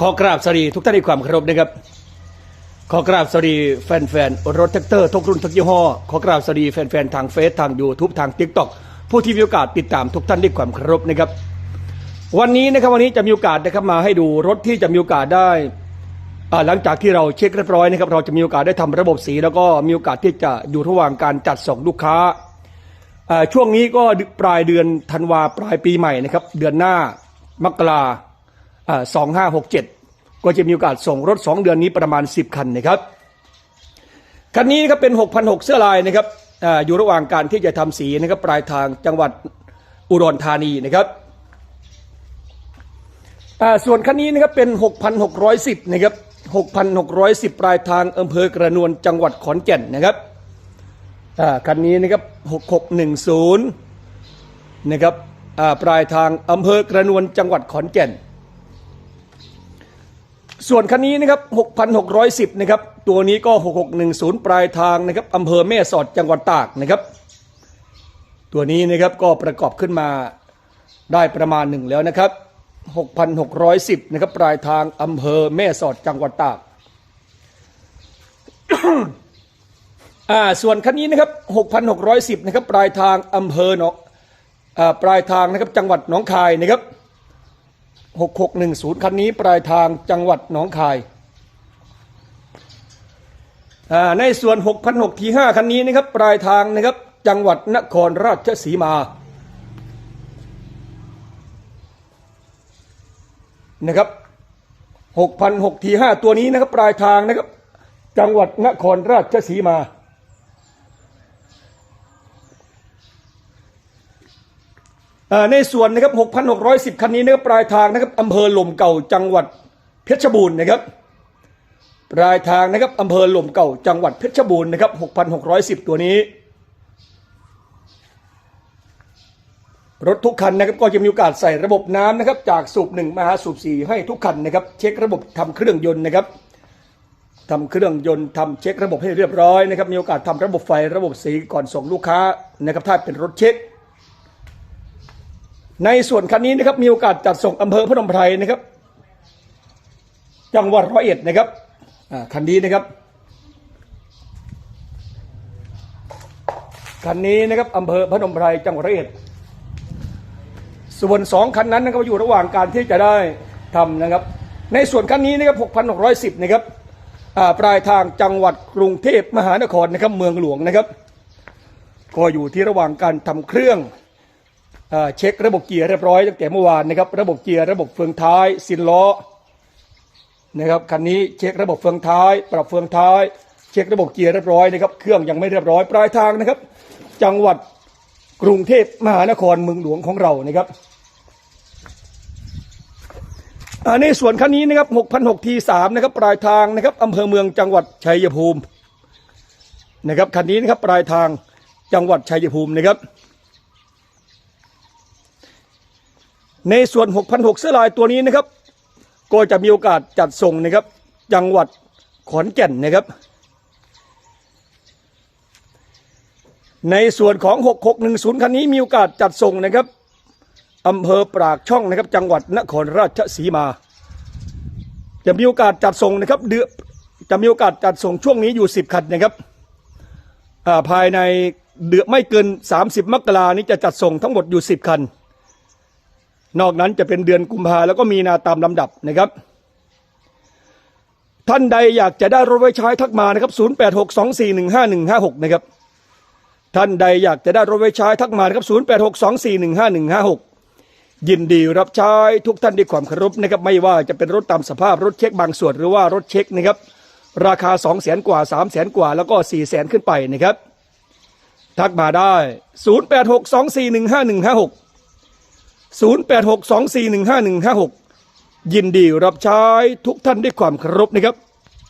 ขอกราบสวัสดีทุกท่านในความเคารพนะครับ ขอกราบสวัสดีแฟนๆรถแท็กเตอร์ทุกรุ่นทุกยี่ห้อ ขอกราบสวัสดีแฟนๆทางเฟซทางยูทูบทางทิกตอกผู้ที่มีโอกาสติดตามทุกท่านด้วยความเคารพนะครับ วันนี้นะครับวันนี้จะมีโอกาสนะครับมาให้ดูรถที่จะมีโอกาสได้หลังจากที่เราเช็คเรียบร้อยนะครับเราจะมีโอกาสได้ทำระบบสี แล้วก็มีโอกาสที่จะอยู่ระหว่างการจัดส่งลูกค้าอ่าช่วงนี้ก็ปลายเดือนธันวาปลายปีใหม่นะครับ เดือนหน้ามกรา สองห้าหกเจ็ดก็จะมีโอกาสส่งรถ 2 เดือนนี้ประมาณ 10 คันนะครับ คันนี้นะครับเป็น 6,006 เสื้อลายนะครับออยู่ระหว่างการที่จะทำสีนะครับปลายทางจังหวัดอุดรธานีนะครับส่วนคันนี้นะครับเป็น 6,610 นะครับ 6,610 ปลายทางอำเภอกระนวลจังหวัดขอนแก่นนะครับคันนี้นะครับ 6610 นะครับปลายทางอำเภอกระนวลจังหวัดขอนแก่น ส่วนคันนี้นะครับ 6,610 นะครับ ตัวนี้ก็ 6610 ปลายทางนะครับอำเภอแม่สอดจังหวัดตากนะครับ ตัวนี้นะครับก็ประกอบขึ้นมาได้ประมาณหนึ่งแล้วนะครับ 6,610 นะครับ ปลายทางอำเภอแม่สอดจังหวัดตากอ่าส่วนคันนี้นะครับ 6,610 นะครับ ปลายทางอำเภอเนาะอ่าปลายทางนะครับ จังหวัดหนองคายนะครับ 6610 คันนี้ปลายทางจังหวัดหนองคาย ในส่วน6,600ที5คันนี้นะครับปลายทางนะครับจังหวัดนครราชสีมานะครับ6,600ที5ตัวนี้นะครับปลายทางนะครับจังหวัดนครราชสีมา อ่า ในส่วนนะครับ 6,610 คันนี้นะครับปลายทางนะครับอำเภอหล่มเก่าจังหวัดเพชรบูรณ์นะครับ ปลายทางนะครับอำเภอหล่มเก่าจังหวัดเพชรบูรณ์นะครับ 6,610 ตัวนี้ รถทุกคันนะครับก็จะมีโอกาสใส่ระบบน้ำนะครับ จากสูบหนึ่งมาหาสูบสี่ให้ทุกคันนะครับ เช็คระบบทำเครื่องยนต์นะครับทำเครื่องยนต์ทำเช็คระบบให้เรียบร้อยนะครับมีโอกาสทำระบบไฟระบบสีก่อนส่งลูกค้านะครับถ้าเป็นรถเช็ค ในส่วนคันนี้นะครับมีโอกาสจัดส่งอำเภอพนมไพรนะครับ จังหวัดร้อยเอ็ดนะครับคันนี้นะครับคันนี้นะครับอำเภอพนมไพรจังหวัดร้อยเอ็ดส่วนสองคันนั้นนะครับอยู่ระหว่างการที่จะได้ทำนะครับ ในส่วนคันนี้นะครับ6,610นะครับปลายทางจังหวัดกรุงเทพมหานครนะครับเมืองหลวงนะครับ ก็อยู่ที่ระหว่างการทำเครื่อง เช็คระบบเกียร์เรียบร้อยตั้งแต่เมื่อวานนะครับระบบเกียร์ระบบเฟืองท้ายซินล้อนะครับคันนี้เช็คระบบเฟืองท้าย ปรับเฟืองท้าย เช็คระบบเกียร์เรียบร้อยนะครับเครื่องยังไม่เรียบร้อยปลายทางนะครับ จังหวัดกรุงเทพมหานครเมืองหลวงของเรานะครับอ่าในส่วนคันนี้นะครับ6,600ที3นะครับปลายทางนะครับอำเภอเมืองจังหวัดชัยภูมินะครับคันนี้นะครับปลายทางจังหวัดชัยภูมินะครับ ในส่วน 6,600เสื้อลายตัวนี้นะครับ ก็จะมีโอกาสจัดส่งนะครับ จังหวัดขอนแก่นนะครับ ในส่วนของ 6610 คันนี้มีโอกาสจัดส่งนะครับอำเภอปรากช่องนะครับ จังหวัดนครราชสีมา จะมีโอกาสจัดส่งนะครับเดือจะมีโอกาสจัดส่งช่วงนี้อยู่ 10 คันนะครับอ่าภายในเดือนไม่เกิน 30 มกรานี้จะจัดส่งทั้งหมดอยู่ 10 คัน นอกนั้นจะเป็นเดือนกุมภาแล้วก็มีนาตามลำดับนะครับ ท่านใดอยากจะได้รถไว้ใช้ทักมานะครับ 0862415156 นะครับ ท่านใดอยากจะได้รถไว้ใช้ทักมานะครับ 0862415156 ยินดีรับใช้ทุกท่านด้วยความเคารพนะครับ ไม่ว่าจะเป็นรถตามสภาพรถเช็คบางส่วนหรือว่ารถเช็คนะครับ ราคา 2 0 0แสนกว่า 3 0 0แสนกว่าแล้วก็4 0 0แสนขึ้นไปนะครับ ทักมาได้ 0862415156 0862415156 ยินดีรับใช้ทุกท่านด้วยความเคารพนะครับ